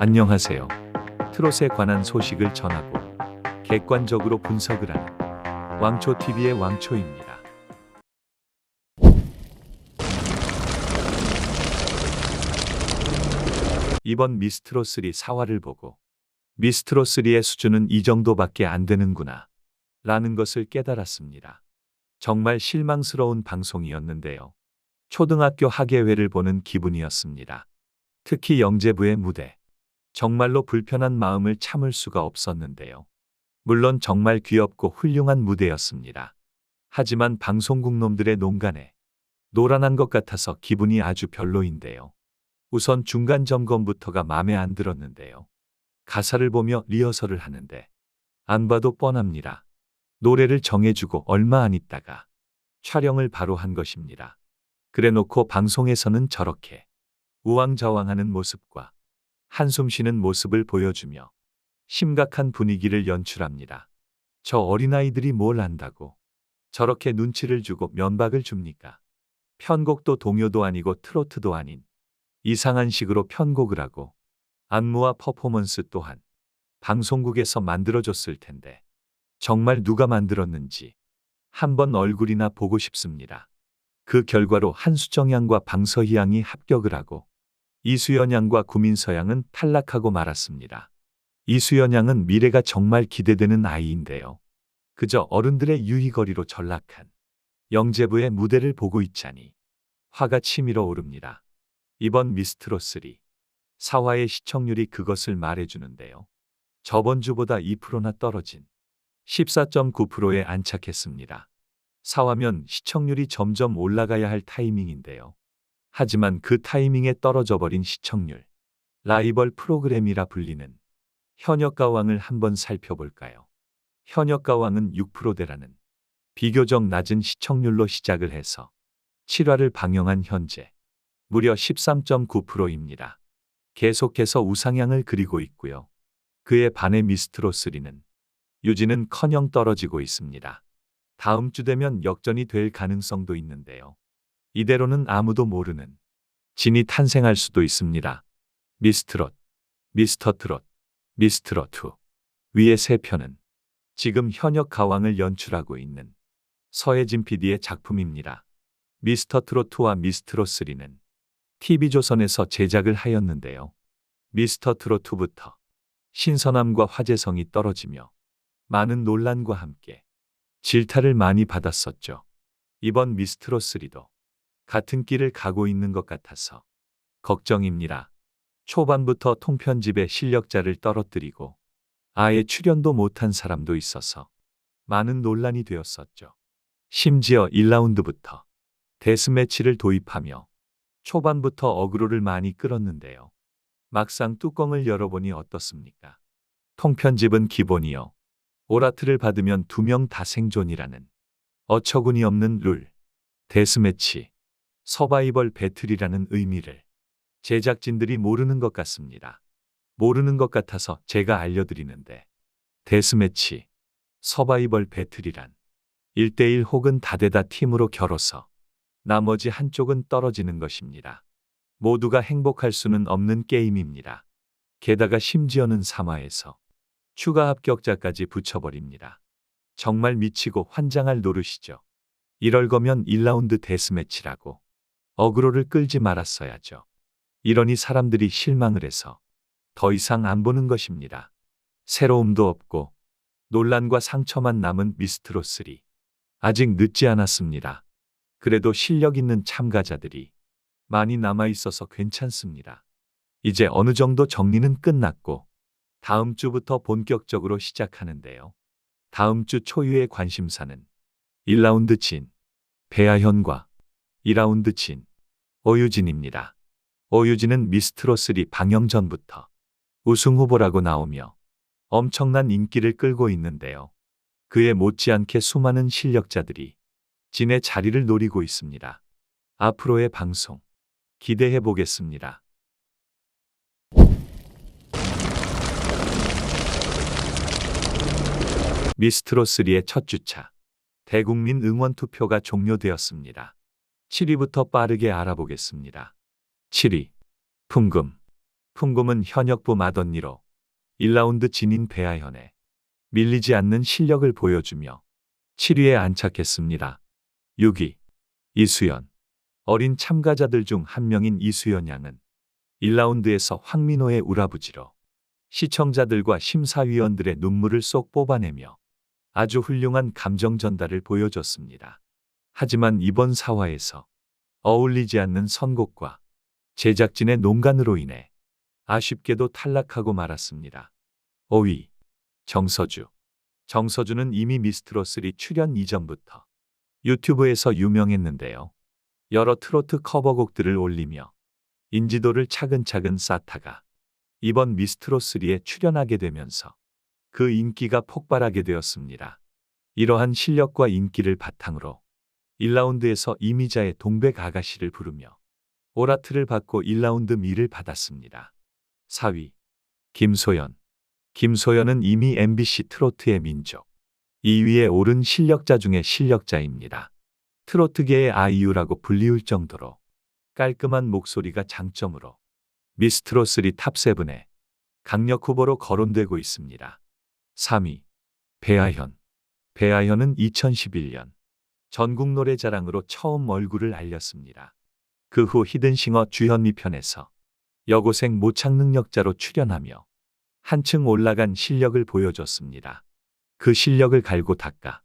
안녕하세요. 트롯에 관한 소식을 전하고 객관적으로 분석을 하는 왕초TV의 왕초입니다. 이번 미스트로3 사화를 보고 미스트로3의 수준은 이 정도밖에 안 되는구나 라는 것을 깨달았습니다. 정말 실망스러운 방송이었는데요. 초등학교 학예회를 보는 기분이었습니다. 특히 영재부의 무대. 정말로 불편한 마음을 참을 수가 없었는데요. 물론 정말 귀엽고 훌륭한 무대였습니다. 하지만 방송국 놈들의 농간에 노란한 것 같아서 기분이 아주 별로인데요. 우선 중간 점검부터가 마음에 안 들었는데요. 가사를 보며 리허설을 하는데 안 봐도 뻔합니다. 노래를 정해주고 얼마 안 있다가 촬영을 바로 한 것입니다. 그래 놓고 방송에서는 저렇게 우왕좌왕하는 모습과 한숨 쉬는 모습을 보여주며 심각한 분위기를 연출합니다. 저 어린아이들이 뭘 안다고 저렇게 눈치를 주고 면박을 줍니까? 편곡도 동요도 아니고 트로트도 아닌 이상한 식으로 편곡을 하고 안무와 퍼포먼스 또한 방송국에서 만들어줬을 텐데 정말 누가 만들었는지 한번 얼굴이나 보고 싶습니다. 그 결과로 한수정 양과 방서희 양이 합격을 하고 이수연 양과 구민서 양은 탈락하고 말았습니다. 이수연 양은 미래가 정말 기대되는 아이인데요. 그저 어른들의 유희거리로 전락한 영재부의 무대를 보고 있자니 화가 치밀어 오릅니다. 이번 미스트로 3 사화의 시청률이 그것을 말해주는데요. 저번 주보다 2%나 떨어진 14.9%에 안착했습니다. 사화면 시청률이 점점 올라가야 할 타이밍인데요. 하지만 그 타이밍에 떨어져 버린 시청률. 라이벌 프로그램이라 불리는 현역 가왕을 한번 살펴볼까요? 현역 가왕은 6%대라는 비교적 낮은 시청률로 시작을 해서 7화를 방영한 현재 무려 13.9%입니다. 계속해서 우상향을 그리고 있고요. 그에 반해 미스트로 3는 유지는 커녕 떨어지고 있습니다. 다음 주 되면 역전이 될 가능성도 있는데요. 이대로는 아무도 모르는 진이 탄생할 수도 있습니다. 미스트롯, 미스터 트롯, 미스트롯 2 위의 세 편은 지금 현역 가왕을 연출하고 있는 서혜진 PD의 작품입니다. 미스터 트롯 2와 미스트롯 3는 TV조선에서 제작을 하였는데요. 미스터 트롯 2부터 신선함과 화제성이 떨어지며 많은 논란과 함께 질타를 많이 받았었죠. 이번 미스트롯 3도 같은 길을 가고 있는 것 같아서 걱정입니다. 초반부터 통편집의 실력자를 떨어뜨리고 아예 출연도 못한 사람도 있어서 많은 논란이 되었었죠. 심지어 1라운드부터 데스매치를 도입하며 초반부터 어그로를 많이 끌었는데요. 막상 뚜껑을 열어보니 어떻습니까? 통편집은 기본이요. 오라트를 받으면 두 명 다 생존이라는 어처구니 없는 룰. 데스매치, 서바이벌 배틀이라는 의미를 제작진들이 모르는 것 같습니다. 모르는 것 같아서 제가 알려드리는데 데스매치, 서바이벌 배틀이란 1대1 혹은 다대다 팀으로 겨뤄서 나머지 한쪽은 떨어지는 것입니다. 모두가 행복할 수는 없는 게임입니다. 게다가 심지어는 3화에서 추가 합격자까지 붙여버립니다. 정말 미치고 환장할 노릇이죠. 이럴 거면 1라운드 데스매치라고 어그로를 끌지 말았어야죠. 이러니 사람들이 실망을 해서 더 이상 안 보는 것입니다. 새로움도 없고 논란과 상처만 남은 미스트로 3. 아직 늦지 않았습니다. 그래도 실력 있는 참가자들이 많이 남아 있어서 괜찮습니다. 이제 어느 정도 정리는 끝났고 다음 주부터 본격적으로 시작하는데요. 다음 주 초유의 관심사는 1라운드 진, 배아현과 2라운드 진, 오유진입니다. 오유진은 미스트로3 방영 전부터 우승 후보라고 나오며 엄청난 인기를 끌고 있는데요. 그에 못지않게 수많은 실력자들이 진의 자리를 노리고 있습니다. 앞으로의 방송 기대해 보겠습니다. 미스트로3의 첫 주차 대국민 응원 투표가 종료되었습니다. 7위부터 빠르게 알아보겠습니다. 7위 풍금 풍금은 현역부 마던니로 1라운드 진인 배아현에 밀리지 않는 실력을 보여주며 7위에 안착했습니다. 6위 이수연 어린 참가자들 중 한 명인 이수연 양은 1라운드에서 황민호의 우라부지로 시청자들과 심사위원들의 눈물을 쏙 뽑아내며 아주 훌륭한 감정 전달을 보여줬습니다. 하지만 이번 사화에서 어울리지 않는 선곡과 제작진의 농간으로 인해 아쉽게도 탈락하고 말았습니다. 5위 정서주 정서주는 이미 미스트로3 출연 이전부터 유튜브에서 유명했는데요. 여러 트로트 커버곡들을 올리며 인지도를 차근차근 쌓다가 이번 미스트로3에 출연하게 되면서 그 인기가 폭발하게 되었습니다. 이러한 실력과 인기를 바탕으로 1라운드에서 이미자의 동백 아가씨를 부르며 오라트를 받고 1라운드 미를 받았습니다. 4위 김소연 김소연은 이미 MBC 트로트의 민족 2위에 오른 실력자 중의 실력자입니다. 트로트계의 아이유라고 불리울 정도로 깔끔한 목소리가 장점으로 미스트로 3 탑7에 강력 후보로 거론되고 있습니다. 3위 배아현 배아현은 2011년 전국 노래자랑으로 처음 얼굴을 알렸습니다. 그 후 히든싱어 주현미 편에서 여고생 모창 능력자로 출연하며 한층 올라간 실력을 보여줬습니다. 그 실력을 갈고 닦아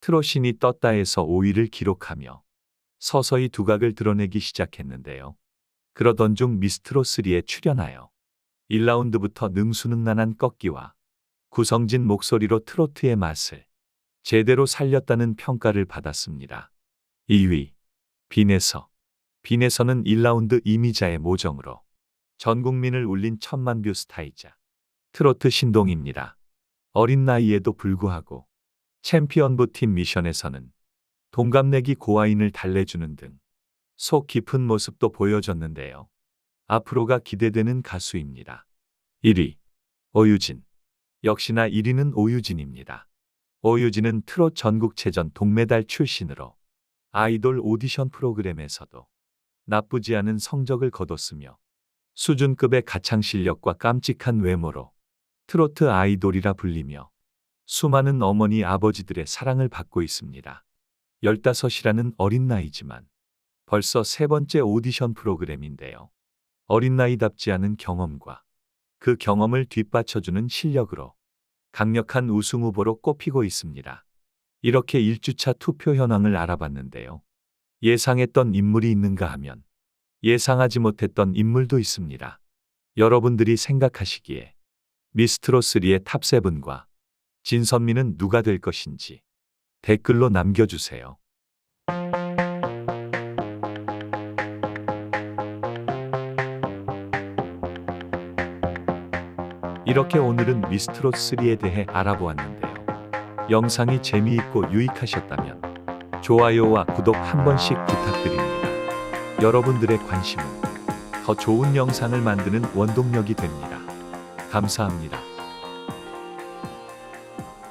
트로신이 떴다에서 5위를 기록하며 서서히 두각을 드러내기 시작했는데요. 그러던 중 미스트로3에 출연하여 1라운드부터 능수능란한 꺾기와 구성진 목소리로 트로트의 맛을 제대로 살렸다는 평가를 받았습니다. 2위 빈에서 빈에서는 1라운드 이미자의 모정으로 전 국민을 울린 천만 뷰 스타이자 트로트 신동입니다. 어린 나이에도 불구하고 챔피언부 팀 미션에서는 동갑내기 고아인을 달래주는 등 속 깊은 모습도 보여줬는데요. 앞으로가 기대되는 가수입니다. 1위 오유진 역시나 1위는 오유진입니다. 오유진은 트롯 전국체전 동메달 출신으로 아이돌 오디션 프로그램에서도 나쁘지 않은 성적을 거뒀으며 수준급의 가창 실력과 깜찍한 외모로 트로트 아이돌이라 불리며 수많은 어머니 아버지들의 사랑을 받고 있습니다. 15이라는 어린 나이지만 벌써 세 번째 오디션 프로그램인데요. 어린 나이답지 않은 경험과 그 경험을 뒷받쳐주는 실력으로 강력한 우승 후보로 꼽히고 있습니다. 이렇게 1주차 투표 현황을 알아봤는데요. 예상했던 인물이 있는가 하면 예상하지 못했던 인물도 있습니다. 여러분들이 생각하시기에 미스트로3의 탑7과 진선미는 누가 될 것인지 댓글로 남겨주세요. 이렇게 오늘은 미스트롯 3에 대해 알아보았는데요. 영상이 재미있고 유익하셨다면 좋아요와 구독 한 번씩 부탁드립니다. 여러분들의 관심은 더 좋은 영상을 만드는 원동력이 됩니다. 감사합니다.